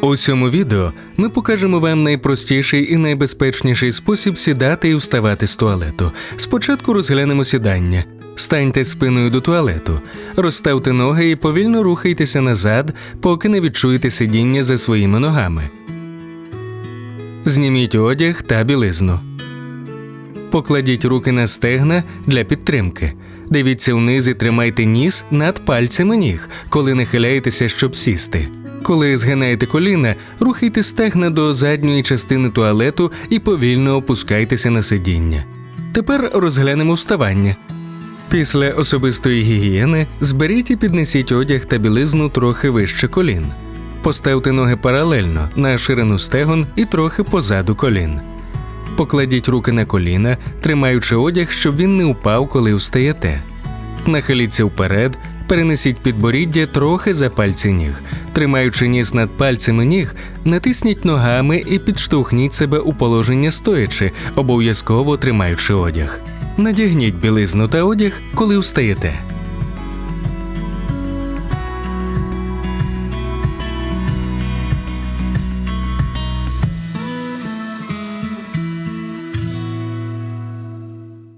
У цьому відео ми покажемо вам найпростіший і найбезпечніший спосіб сідати і вставати з туалету. Спочатку розглянемо сідання. Станьте спиною до туалету, розставте ноги і повільно рухайтеся назад, поки не відчуєте сидіння за своїми ногами. Зніміть одяг та білизну. Покладіть руки на стегна для підтримки. Дивіться вниз і тримайте ніс над пальцями ніг, коли нахиляєтеся, щоб сісти. Коли згинаєте коліна, рухайте стегна до задньої частини туалету і повільно опускайтеся на сидіння. Тепер розглянемо вставання. Після особистої гігієни зберіть і піднесіть одяг та білизну трохи вище колін. Поставте ноги паралельно на ширину стегон і трохи позаду колін. Покладіть руки на коліна, тримаючи одяг, щоб він не упав, коли встаєте. Нахиліться вперед, перенесіть підборіддя трохи за пальці ніг. Тримаючи ніс над пальцями ніг, натисніть ногами і підштовхніть себе у положення стоячи, обов'язково тримаючи одяг. Надягніть білизну та одяг, коли встаєте.